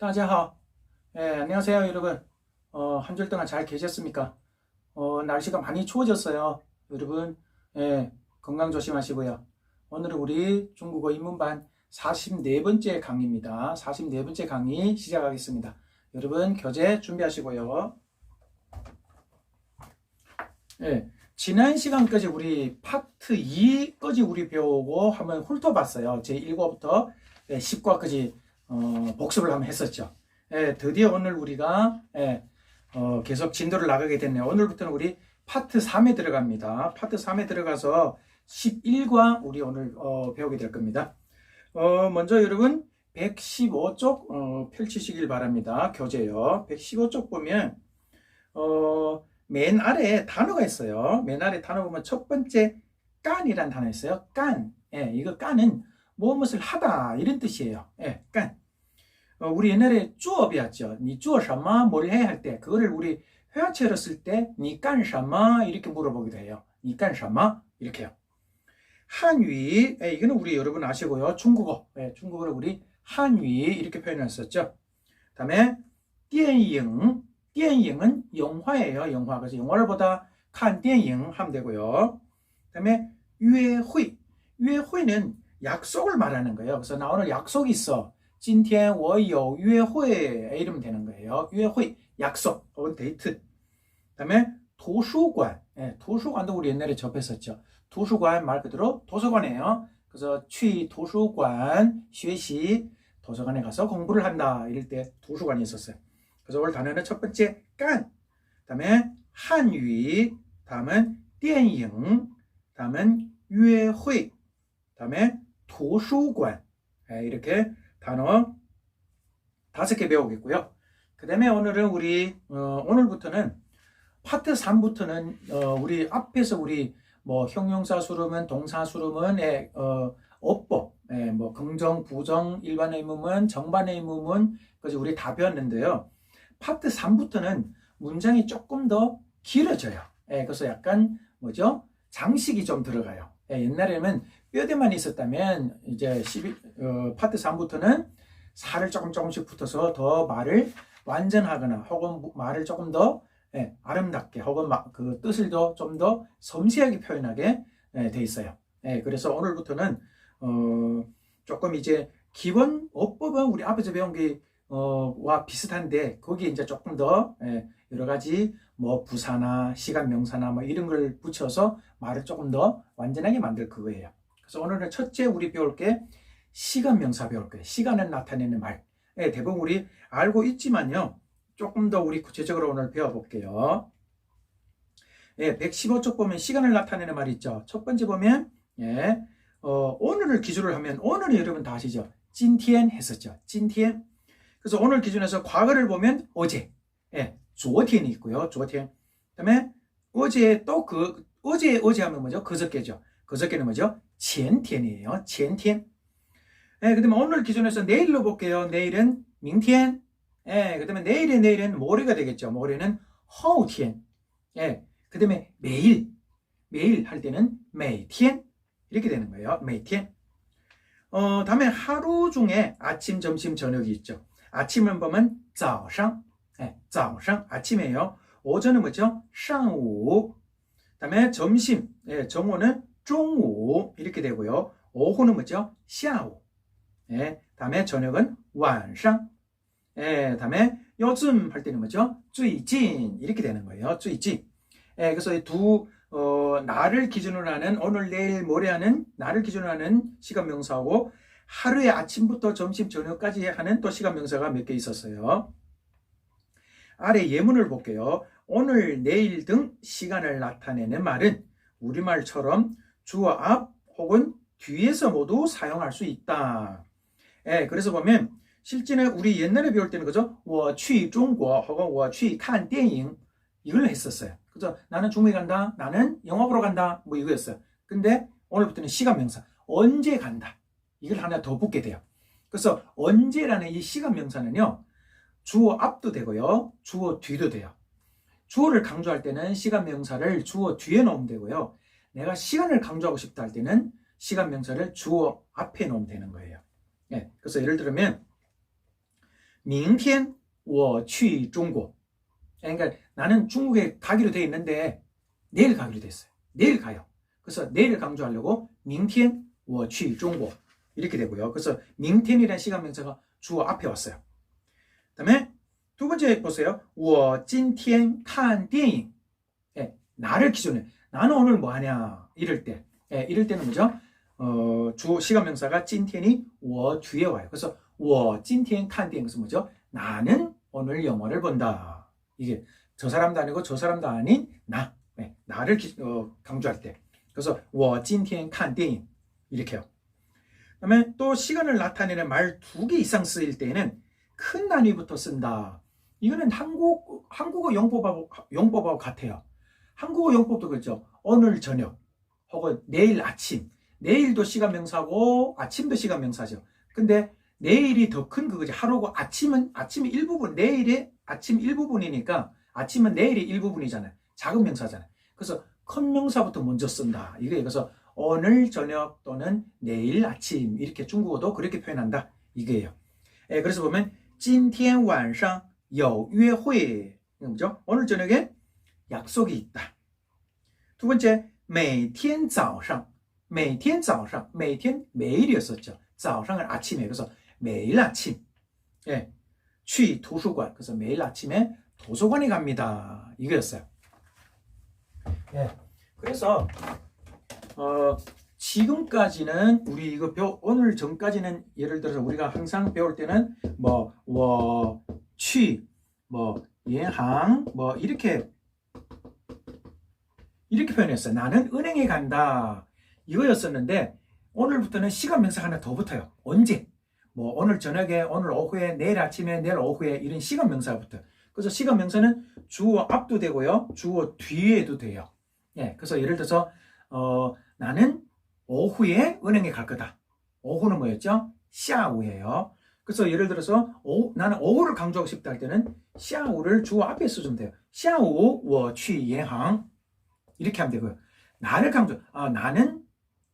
大家好. 예, 안녕하세요, 여러분. 어, 한 주일 동안 잘 계셨습니까? 어, 날씨가 많이 추워졌어요. 여러분, 예, 건강 조심하시고요. 오늘은 우리 중국어 입문반 44번째 강의입니다. 44번째 강의 시작하겠습니다. 여러분, 교재 준비하시고요. 예, 지난 시간까지 우리 파트 2까지 우리 배우고 한번 훑어봤어요. 제 1과부터 10과까지 어, 복습을 한번 했었죠. 예, 드디어 오늘 우리가 예, 어, 계속 진도를 나가게 됐네요. 오늘부터는 우리 파트 3에 들어갑니다. 파트 3에 들어가서 11과 우리 오늘 어, 배우게 될 겁니다. 어, 먼저 여러분 115쪽 어, 펼치시길 바랍니다. 교재요. 115쪽 보면 어, 맨 아래에 단어가 있어요. 맨 아래 단어 보면 첫 번째 깐이란 단어 있어요. 깐. 예, 이거 깐은 무엇을 하다 이런 뜻이에요. 예, 깐. 어, 우리 옛날에 주업이었죠. 니 주어샤마 뭘 해야 할 때 그거를 우리 회화체로 쓸 때니 깐샤마 이렇게 물어보기도 해요. 니 깐샤마 이렇게요. 한위 예, 이거는 우리 여러분 아시고요. 중국어 예, 중국어를 우리 한위 이렇게 표현했었죠. 다음에 띠엔잉 띠엔잉은 영화예요. 영화 그래서 영화를 보다 칸电影 하면 되고요. 그다음에 유회회 유회회는 약속을 말하는 거예요. 그래서 나 오늘 약속이 있어. 今天我有约会 이러면 되는 거예요. 约会 약속 혹은 데이트. 그다음에 도서관. 예, 도서관도 우리 옛날에 접했었죠. 도서관 말 그대로 도서관이에요. 그래서 去 도서관 学习 도서관에 가서 공부를 한다. 이럴 때 도서관이 있었어요. 그래서 오늘 단어는 첫 번째 깐, 다음에 한유, 다음은 电影, 다음은 约会, 다음에 도서관 이렇게 단어 다섯 개 배우겠고요. 그 다음에 오늘은 우리 어, 오늘부터는 파트 3부터는 어, 우리 앞에서 우리 뭐 형용사 수름은 동사 수름은 예, 어, 어법, 예, 뭐 긍정, 부정, 일반 의문문, 정반 의문문 그래서 우리 다 배웠는데요. 파트 3부터는 문장이 조금 더 길어져요. 예, 그래서 약간 뭐죠? 장식이 좀 들어가요. 예, 옛날에는 뼈대만 있었다면 이제 12, 어, 파트 3부터는 살을 조금 조금씩 붙어서 더 말을 완전하거나 혹은 말을 조금 더 예, 아름답게 혹은 마, 그 뜻을 더 좀 더 섬세하게 표현하게 예, 돼 있어요. 예, 그래서 오늘부터는 어, 조금 이제 기본 어법은 우리 앞에서 배운 게 어, 와 비슷한데 거기에 이제 조금 더 예, 여러 가지 뭐 부사나 시간 명사나 뭐 이런 걸 붙여서 말을 조금 더 완전하게 만들 그거예요. 그래서 오늘은 첫째 우리 배울 게 시간 명사 배울 거예요. 시간을 나타내는 말. 예, 대부분 우리 알고 있지만요. 조금 더 우리 구체적으로 오늘 배워볼게요. 예, 115쪽 보면 시간을 나타내는 말이 있죠. 첫 번째 보면 예, 어, 오늘을 기준으로 하면 오늘이 여러분 다 아시죠? 찐티엔 했었죠. 찐티엔. 그래서 오늘 기준에서 과거를 보면 어제, 예, 조티엔이 있고요. 조티엔. 그다음에 어제 또 그 어제 어제 하면 뭐죠? 그저께죠. 그저께는 뭐죠? 前天이에요. 前天. 예, 그다음에 오늘 기준에서 내일로 볼게요. 내일은 明天. 예, 그다음에 내일의 내일은 모레가 되겠죠. 모레는 后天. 예. 그다음에 매일 매일 할 때는 每天 이렇게 되는 거예요. 每天. 어, 다음에 하루 중에 아침, 점심, 저녁이 있죠. 아침을 보면 早上, 예, 早上 아침이에요. 오전은 뭐죠? 上午. 그다음에 점심, 예, 정오는 종우 이렇게 되고요. 오후는 뭐죠? 샤오. 예, 다음에 저녁은 완상. 예, 다음에 요즘 할 때는 뭐죠? 쯔이진 이렇게 되는 거예요. 쯔이진. 예, 그래서 두 어, 나를 기준으로 하는 오늘 내일 모레 하는 날을 기준으로 하는 시간 명사하고 하루의 아침부터 점심 저녁까지 하는 또 시간 명사가 몇 개 있었어요. 아래 예문을 볼게요. 오늘, 내일 등 시간을 나타내는 말은 우리말처럼 주어 앞 혹은 뒤에서 모두 사용할 수 있다. 예, 그래서 보면 실제는 우리 옛날에 배울 때는 그죠? 我去中国 혹은 我去看电影 이걸 했었어요. 그죠? 나는 중국에 간다. 나는 영화 보러 간다. 뭐 이거였어요. 근데 오늘부터는 시간 명사. 언제 간다. 이걸 하나 더 붙게 돼요. 그래서 언제라는 이 시간 명사는요. 주어 앞도 되고요. 주어 뒤도 돼요. 주어를 강조할 때는 시간 명사를 주어 뒤에 넣으면 되고요. 내가 시간을 강조하고 싶다 할 때는 시간 명사를 주어 앞에 넣으면 되는 거예요. 예, 그래서 예를 들면 明天我去中国. 그러니까 나는 중국에 가기로 돼 있는데 내일 가기로 됐어요. 내일 가요. 그래서 내일을 강조하려고 明天我去中国 이렇게 되고요. 그래서 明天이라는 시간 명사가 주어 앞에 왔어요. 그다음에 두 번째 보세요. 我今天看电影. 예, 나를 기준에 나는 오늘 뭐 하냐 이럴 때 예, 이럴 때는 뭐죠? 어, 주 시간 명사가 찐텐이 워 뒤에 와요. 그래서 워 찐텐 칸디엔스 뭐죠? 나는 오늘 영화를 본다. 이게 저 사람도 아니고 저 사람도 아닌 나 예, 나를 기, 어, 강조할 때 그래서 워 찐텐 칸디엔 이렇게요. 그다음에 또 시간을 나타내는 말 두 개 이상 쓰일 때는 큰 단위부터 쓴다. 이거는 한국 한국어 영법하고 영법하고 같아요. 한국어 용법도 그렇죠. 오늘 저녁 혹은 내일 아침. 내일도 시간 명사고 아침도 시간 명사죠. 근데 내일이 더 큰 그거지. 하루고 아침은 아침이 일부분 내일의 아침 일부분이니까 아침은 내일의 일부분이잖아요. 작은 명사잖아요. 그래서 큰 명사부터 먼저 쓴다. 이게 그래서 오늘 저녁 또는 내일 아침 이렇게 중국어도 그렇게 표현한다. 이게요. 예, 그래서 보면 今天晚上有约会 뭐죠? 오늘 저녁에 약속이 있다. 두 번째 每天早上每天早上每天 매일이었었죠. 早上은 아침에 그래서 매일 아침 예, 去 도서관 그래서 매일 아침에 도서관에 갑니다. 이거였어요. 예, 그래서 어, 지금까지는 우리 이거 배워 오늘 전까지는 예를 들어서 우리가 항상 배울 때는 뭐, 워, 취, 뭐, 예항, 뭐, 이렇게, 이렇게 표현했어요. 나는 은행에 간다. 이거였었는데, 오늘부터는 시간 명사 하나 더 붙어요. 언제? 뭐, 오늘 저녁에, 오늘 오후에, 내일 아침에, 내일 오후에, 이런 시간 명사가 붙어요. 그래서 시간 명사는 주어 앞도 되고요. 주어 뒤에도 돼요. 예, 그래서 예를 들어서, 어, 나는 오후에 은행에 갈 거다. 오후는 뭐였죠? 下午예요. 그래서 예를 들어서 오, 나는 오후를 강조하고 싶다 할 때는 下午를 주어 앞에 써주면 돼요. 下午我去银行 이렇게 하면 되고요. 나를 강조, 아, 나는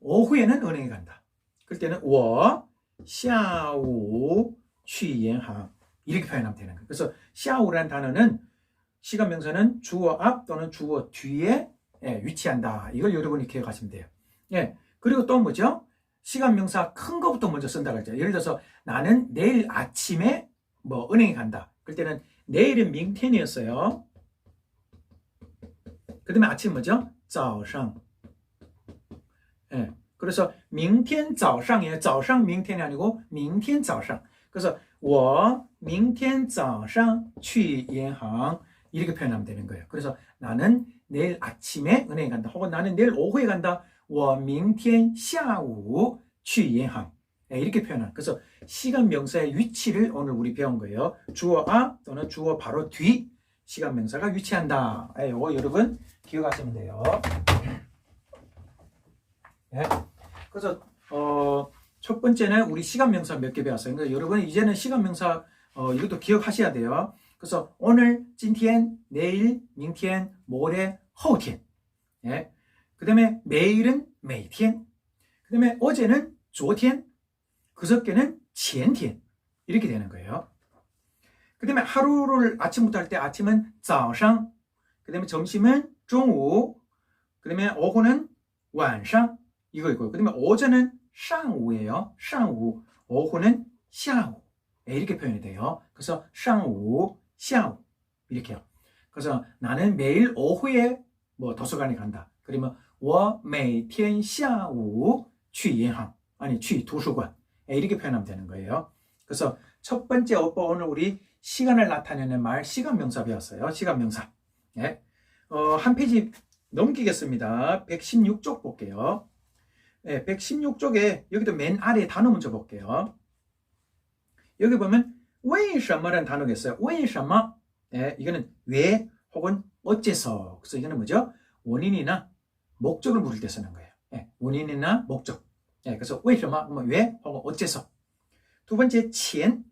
오후에는 은행에 간다. 그럴 때는 我下午去银行 이렇게 표현하면 되는 거예요. 그래서 下午라는 단어는 시간 명사는 주어 앞 또는 주어 뒤에 예, 위치한다. 이걸 여러분이 기억하시면 돼요. 예. 그리고 또 뭐죠? 시간 명사 큰 거부터 먼저 쓴다 그랬죠. 예를 들어서 나는 내일 아침에 뭐 은행에 간다. 그럴 때는 내일은明天이었어요. 그 다음에 아침 뭐죠? 早上. 예. 그래서 明天早上이에요. 早上 明天이 아니고 明天早上. 그래서 我明天早上去银行 이렇게 표현하면 되는 거예요. 그래서 나는 내일 아침에 은행에 간다. 혹은 나는 내일 오후에 간다. 我明天下午去银行. 네, 이렇게 표현한. 그래서 시간 명사의 위치를 오늘 우리 배운 거예요. 주어 앞 또는 주어 바로 뒤 시간 명사가 위치한다. 네, 이거 여러분 기억하시면 돼요. 예. 그래서 어, 첫 번째는 우리 시간 명사 몇 개 배웠어요. 그러니까 여러분 이제는 시간 명사 어, 이것도 기억하셔야 돼요. 그래서 오늘, 찐티엔, 내일, 밍티엔, 모레, 허우티엔. 예. 그 다음에 매일은 메이티엔. 그 다음에 어제는 조티엔. 그저께는 지엔티엔. 이렇게 되는 거예요. 그 다음에 하루를 아침부터 할 때 아침은 早上.그 다음에 점심은 中午, 그 다음에 오후는 晚上 이거 있고요. 그 다음에 오전은 上午예요 上午, 오후는 下午. 네, 이렇게 표현이 돼요. 그래서 上午, 下午 이렇게요. 그래서 나는 매일 오후에 뭐 도서관에 간다. 그러면 我每天下午去银行 아니 去图书馆 이렇게 표현하면 되는 거예요. 그래서 첫 번째 오빠 오늘 우리 시간을 나타내는 말 시간 명사 배웠어요. 시간 명사. 예. 어, 한 페이지 넘기겠습니다. 116쪽 볼게요. 예, 116쪽에 여기도 맨 아래 단어 먼저 볼게요. 여기 보면 为什么라는 단어가 있어요. 为什么? 예, 이거는 왜 혹은 어째서. 그래서 이거는 뭐죠? 원인이나 목적을 물을 때 쓰는 거예요. 예, 원인이나 목적. 예, 그래서 为什么? 뭐 왜 혹은 어째서. 두 번째 钱.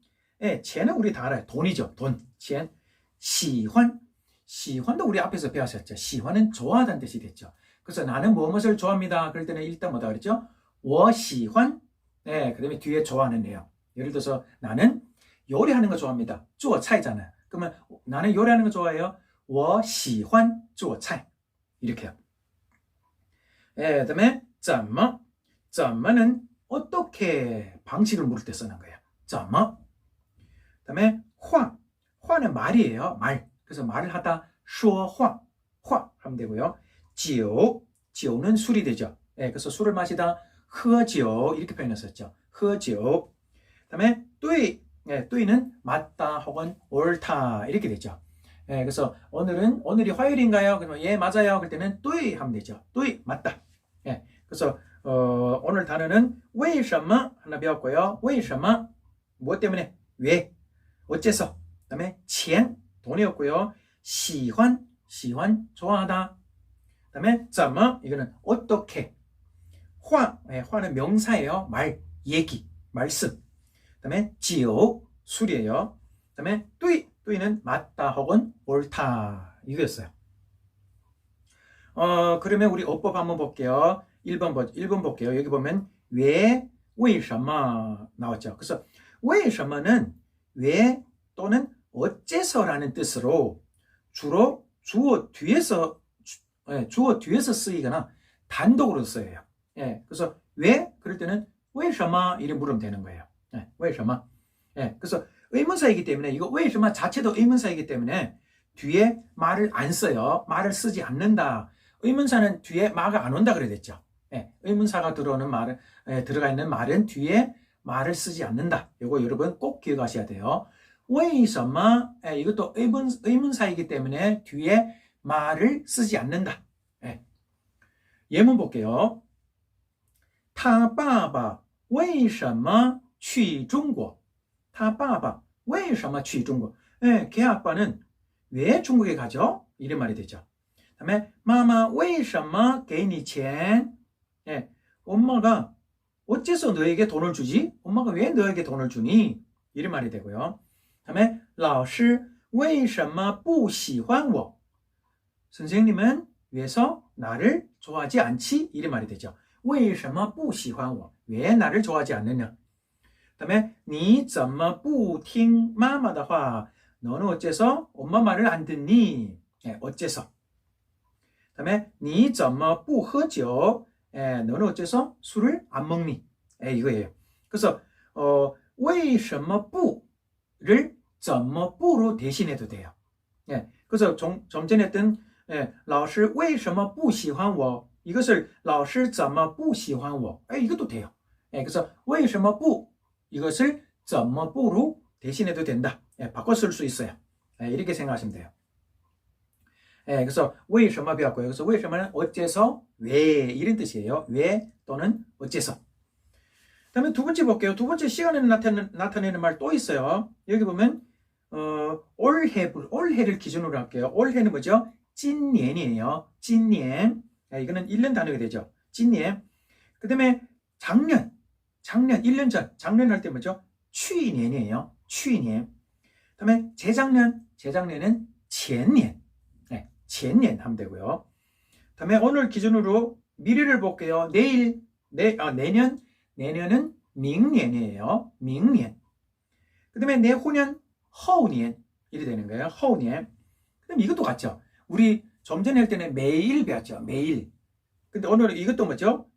예, 钱은 우리 다 알아요. 돈이죠. 돈. 钱. 喜欢. 시환도 우리 앞에서 배웠었죠. 시환은 좋아하다는 뜻이 됐죠. 그래서 나는 무엇을 좋아합니다. 그럴 때는 일단 뭐다 그랬죠? 워시환. 네, 그 다음에 뒤에 좋아하는 내용. 예를 들어서 나는 요리하는 거 좋아합니다. 쪼어 차이잖아요. 그러면 나는 요리하는 거 좋아해요. 워시환 쪼어 차이. 이렇게요. 예, 네, 그 다음에 짬마. 짬마는 어떻게 방식을 물을 때 쓰는 거예요. 짬마. 그 다음에 화. 화는 말이에요. 말. 그래서 말을 하다 说话. 화 하면 되고요. 酒. 酒는 술이 되죠. 예, 그래서 술을 마시다 喝酒 이렇게 표현했었죠. 喝酒. 그다음에 对. 예, 对는 맞다 혹은 옳다 이렇게 되죠. 예, 그래서 오늘은 오늘이 화요일인가요? 그러면 예 맞아요. 그럴 때는 对 하면 되죠. 对 맞다. 예, 그래서 어, 오늘 단어는 为什么 하나 배웠고요. 为什么무엇 때문에 왜 어째서 그다음에 钱 돈이었고요. 喜欢喜欢좋아하다. 그다음에 怎么 이거는 어떻게 话 예, 화는 명사예요. 말 얘기 말씀. 그다음에 酒 술이에요. 그다음에 对 对는 맞다 혹은 옳다 이거였어요. 어 그러면 우리 어법 한번 볼게요. 1번 보 1번 볼게요. 여기 보면 왜, 为什么 나왔죠. 그래서 为什么는 왜 또는 어째서라는 뜻으로 주로 주어 뒤에서 주, 예, 주어 뒤에서 쓰이거나 단독으로 써요. 예, 그래서 왜 그럴 때는 为什么이렇게 물으면 되는 거예요. 예, 为什么 예, 그래서 의문사이기 때문에 이거 为什么자체도 의문사이기 때문에 뒤에 말을 안 써요. 말을 쓰지 않는다. 의문사는 뒤에 마가 안 온다 그래 됐죠. 예, 의문사가 들어오는 말은 예, 들어가 있는 말은 뒤에 말을 쓰지 않는다. 이거 여러분 꼭 기억하셔야 돼요. 为什么 예, 이것도 의문 의문사이기 때문에 뒤에 말을 쓰지 않는다. 예. 예문 볼게요. 他爸爸为什么去中国?他爸爸为什么去中国? 예, 걔 아빠는 왜 중국에 가죠? 이런 말이 되죠. 다음에 마마 为什么给你钱? 예, 엄마가 어째서 너에게 돈을 주지? 엄마가 왜 너에게 돈을 주니? 이런 말이 되고요. 다음에 老师为什么不喜欢我? 선생님은 왜서 나를 좋아하지 않지? 이런 말이 되죠. 为什么不喜欢我? 왜 나를 좋아하지 않느냐? 다음에 你怎么不听妈妈的话? 너는 어째서 엄마 말을 안 듣니? 예, 어째서? 다음에 你怎么不喝酒? 예, 너는 어째서 술을 안 먹니? 예, 이거예요. 그래서 어, 为什么不 를 怎么不로 대신해도 돼요. 예, 그래서 좀, 좀 전에 했던 예, 老师为什么不喜欢我? 이것을 老师怎么不喜欢我? 예, 이것도 돼요. 예, 그래서 为什么不 이것을 怎么不로 대신해도 된다. 예, 바꿔 쓸 수 있어요. 예, 이렇게 생각하시면 돼요. 예, 그래서 为什么 배웠고요. 그래서 为什么는 어째서 왜 이런 뜻이에요. 왜 또는 어째서. 다음에 두 번째 볼게요. 두 번째 시간에 나타내는, 나타내는 말 또 있어요. 여기 보면 어, 올해, 올해를 기준으로 할게요. 올해는 뭐죠? 찐년이에요. 찐년. 아, 이거는 1년 단위가 되죠. 찐년. 그 다음에 작년. 작년, 1년 전. 작년 할 때 뭐죠? 취년이에요. 취년. 그 다음에 재작년. 재작년은 젠년. 네, 젠년 하면 되고요. 그 다음에 오늘 기준으로 미래를 볼게요. 내일, 내, 아, 내년 내년은 明年이에요. 明年. 그다음에 내후년 后年 이래 되는 거예요. 后年. 그다음 이것도 같죠. 우리 좀 전에 할 때는 매일 배웠죠. 매일. 근데 오늘 이것도 뭐죠?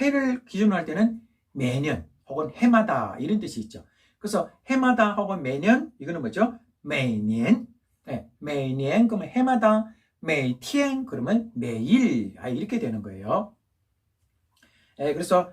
해를 기준으로 할 때는 매년 혹은 해마다 이런 뜻이 있죠. 그래서 해마다 혹은 매년 이거는 뭐죠? 매년. 네, 매년 그러면 해마다 매天 그러면 매일 아, 이렇게 되는 거예요. 네, 그래서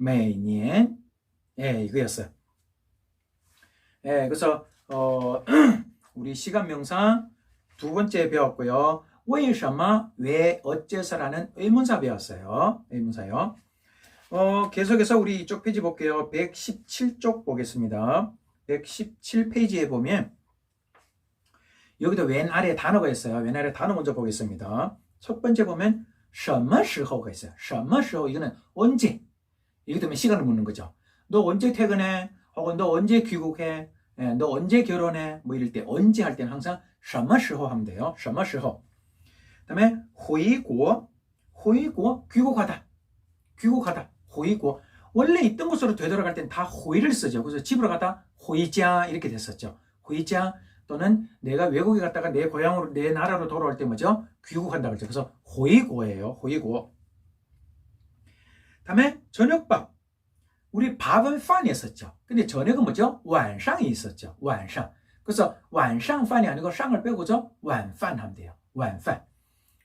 每年, 예, 이거였어요. 예, 그래서 어, 우리 시간 명사 두 번째 배웠고요. 为什么, 왜, 어째서라는 의문사 배웠어요. 의문사요. 어, 계속해서 우리 이쪽 페이지 볼게요. 117쪽 보겠습니다. 117페이지에 보면 여기도 왼 아래 단어가 있어요. 왼 아래 단어 먼저 보겠습니다. 첫 번째 보면 什么时候가 있어요. 什么时候이거는 언제? 이기 때문에 시간을 묻는 거죠. 너 언제 퇴근해? 혹은 너 언제 귀국해? 예, 너 언제 결혼해? 뭐 이럴 때 언제 할 때는 항상 什么时候 하면 돼요. 什么时候. 그다음에 回国, 回国 귀국하다. 귀국하다. 回国. 원래 있던 곳으로 되돌아갈 땐 다 호이를 쓰죠. 그래서 집으로 가다 호이자 이렇게 됐었죠. 호이자 또는 내가 외국에 갔다가 내 고향으로 내 나라로 돌아올 때 뭐죠? 귀국한다 그러죠. 그래서 호이고예요. 호이고. 다음에 저녁밥. 우리 밥은 판이었었죠. 근데 저녁은 뭐죠? 완상이 있었죠. 완상. 그래서 완상 판이 아니고 상을 빼고죠. 완판 하면 돼요. 완판.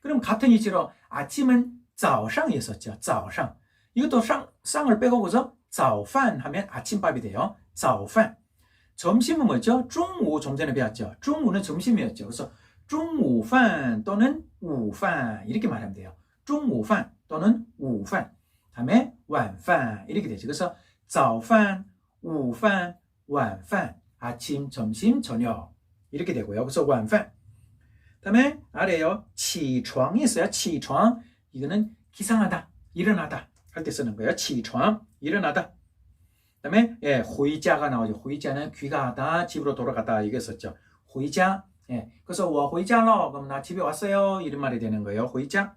그럼 같은 이치로 아침은 早上 있었죠. 早上. 이것도 상, 쌍을 빼고 그죠? 早饭 하면 아침밥이 돼요. 早饭. 점심은 뭐죠? 中午 좀 전에 배웠죠. 中午는 점심이었죠. 그래서 中午饭 또는 午饭 이렇게 말하면 돼요. 中午饭 또는 午饭. 다음에 晚饭 이렇게 되죠. 그래서 早饭, 午饭, 晚饭 아침, 점심, 저녁 이렇게 되고요. 그래서 晚饭. 다음에 아래요. 起床 있어요. 起床 이거는 기상하다, 일어나다 할 때 쓰는 거예요. 起床 일어나다. 그다음에 예, 호이자가 나오죠. 호이자는 귀가하다, 집으로 돌아가다 이게 썼죠. 호이자. 예. 그래서 我回家了. 그럼 나 집에 왔어요. 이런 말이 되는 거예요. 호이자.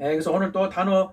예, 그래서 오늘 또 단어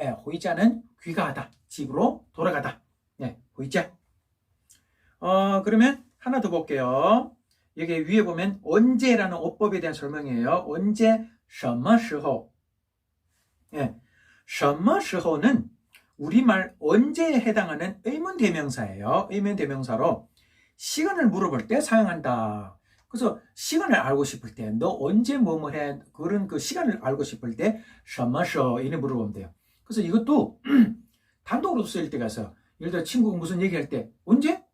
예, 回家는 귀가하다. 집으로 돌아가다. 네, 回家. 어, 그러면 하나 더 볼게요. 여기 위에 보면 언제라는 어법에 대한 설명이에요. 언제 什么时候 예. 什么时候는 우리말 언제에 해당하는 의문 대명사예요. 의문 대명사로 시간을 물어볼 때 사용한다. 그래서 시간을 알고 싶을 때, 너 언제 뭐뭐 해? 그런 그 시간을 알고 싶을 때, 什么时候 이래 물어보면 돼요. 그래서 이것도 단독으로 쓰일 때가 있어요. 예를 들어 친구가 무슨 얘기할 때, 언제?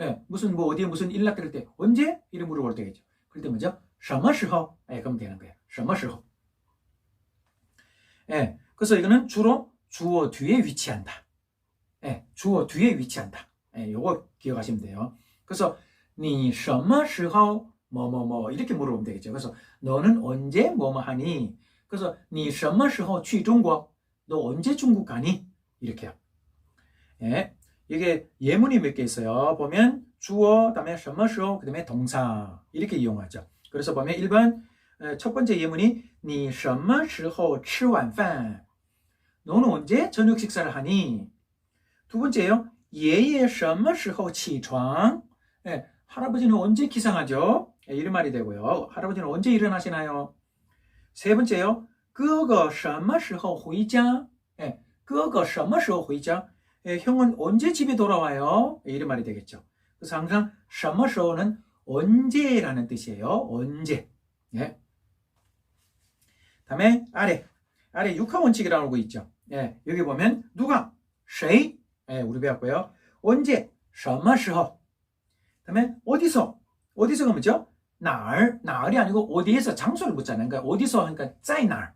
예, 무슨 뭐 어디에 무슨 일 났을 때, 언제? 이래 물어볼 때겠죠. 그럴 때 뭐죠? 什么时候? 예, 그러면 되는 거예요. 什么时候? 예, 그래서 이거는 주로 주어 뒤에 위치한다. 예, 주어 뒤에 위치한다. 예, 요거 기억하시면 돼요. 그래서 你什么时候 뭐뭐뭐 이렇게 물어보면 되겠죠. 그래서 너는 언제 뭐뭐 하니? 그래서 你什么时候去中国? 너 언제 중국 가니? 이렇게요. 예, 이게 예문이 몇 개 있어요. 보면 주어, 그다음에 什么时候, 그다음에 동사 이렇게 이용하죠. 그래서 보면 1번 첫 번째 예문이 你什么时候吃晚饭? 너는 언제 저녁 식사를 하니? 두 번째요. 예예 什么时候起床? 예, 할아버지는 언제 기상하죠? 예, 이런 말이 되고요. 할아버지는 언제 일어나시나요? 세 번째요. 哥哥什么时候回家? 예, 哥哥什么时候回家? 예, 형은 언제 집에 돌아와요? 예, 이런 말이 되겠죠. 그래서 항상 什么时候는 언제라는 뜻이에요. 언제. 예. 다음에 아래. 아래 육하 원칙이라고 하고 있죠. 예, 여기 보면 누가 谁 예, 우리 배웠고요. 언제 什么时候 그다음에 어디서 어디서가 뭐죠? 날 날이 아니고 어디에서 장소를 묻잖아요. 그러니까 어디서 하니까 在哪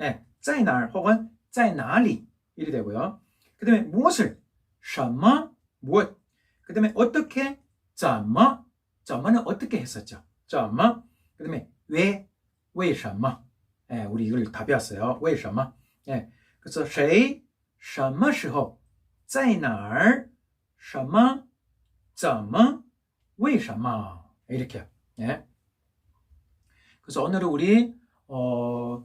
예, 在哪 혹은 在哪里 이리 되고요. 그다음에 무엇을 什么 무엇 그다음에 어떻게 怎么 怎么는 어떻게 했었죠. 怎么 그다음에 왜 为什么 예, 우리 이걸 다 배웠어요. 为什么 예, 그래서 谁什么时候在哪儿什么怎么为什么 이렇게 예. 그래서 오늘은 우리 어,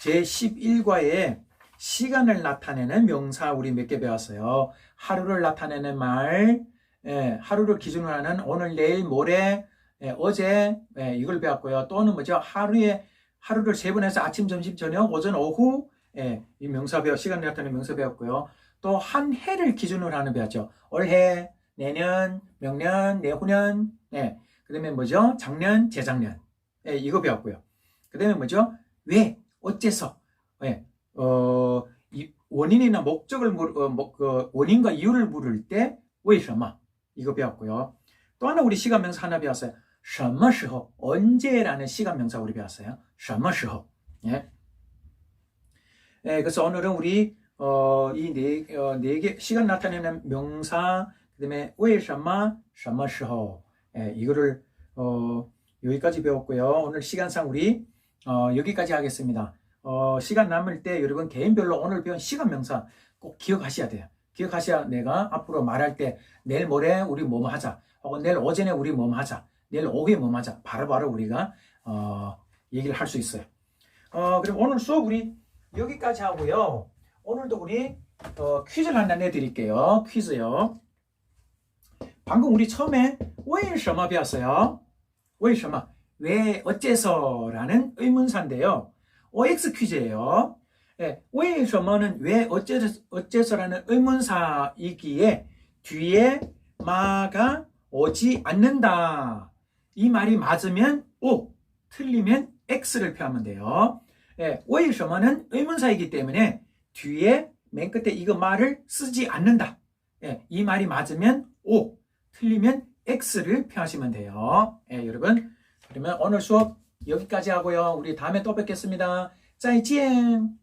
제 11과에 시간을 나타내는 명사 우리 몇 개 배웠어요. 하루를 나타내는 말, 예, 하루를 기준으로 하는 오늘, 내일, 모레, 예, 어제 예, 이걸 배웠고요. 또는 뭐죠? 하루에 하루를 세 번 해서 아침, 점심, 저녁, 오전, 오후 예, 이 명사 배워 시간을 나타내는 명사 배웠고요. 또 한 해를 기준으로 하는 배웠죠. 올해, 내년, 명년, 내후년, 예. 그 다음에 뭐죠? 작년, 재작년. 예, 이거 배웠고요. 그 다음에 뭐죠? 왜, 어째서, 예, 어, 이 원인이나 목적을 물, 어, 뭐, 그 원인과 이유를 물을 때, 为什么? 이거 배웠고요. 또 하나 우리 시간 명사 하나 배웠어요. 什么时候? 언제라는 시간 명사 우리 배웠어요. 什么时候? 예. 예, 그래서 오늘은 우리 어, 이 네, 어, 네 개, 시간 나타내는 명사, 그 다음에 为什么,什么时候, 예, 이거를, 어, 여기까지 배웠고요. 오늘 시간상 우리, 어, 여기까지 하겠습니다. 어, 시간 남을 때 여러분 개인별로 오늘 배운 시간 명사 꼭 기억하셔야 돼요. 기억하셔야 내가 앞으로 말할 때 내일 모레 우리 뭐뭐 하자. 혹은 내일 오전에 우리 뭐뭐 하자. 내일 오후에 뭐뭐 하자. 바로바로 우리가, 어, 얘기를 할 수 있어요. 어, 그럼 오늘 수업 우리 여기까지 하고요. 오늘도 우리 어, 퀴즈를 하나 내드릴게요. 퀴즈요. 방금 우리 처음에 为什么 배웠어요. 为什么? 왜, 어째서라는 의문사인데요. OX 퀴즈예요. 예, 왜에서 뭐는 왜, 어째서, 어째서라는 의문사이기에 뒤에 마가 오지 않는다. 이 말이 맞으면 O, 틀리면 X를 표하면 돼요. 예, 왜에서만은 의문사이기 때문에 뒤에 맨 끝에 이거 말을 쓰지 않는다. 예, 이 말이 맞으면 O, 틀리면 X를 표하시면 돼요. 예, 여러분 그러면 오늘 수업 여기까지 하고요. 우리 다음에 또 뵙겠습니다. 再见.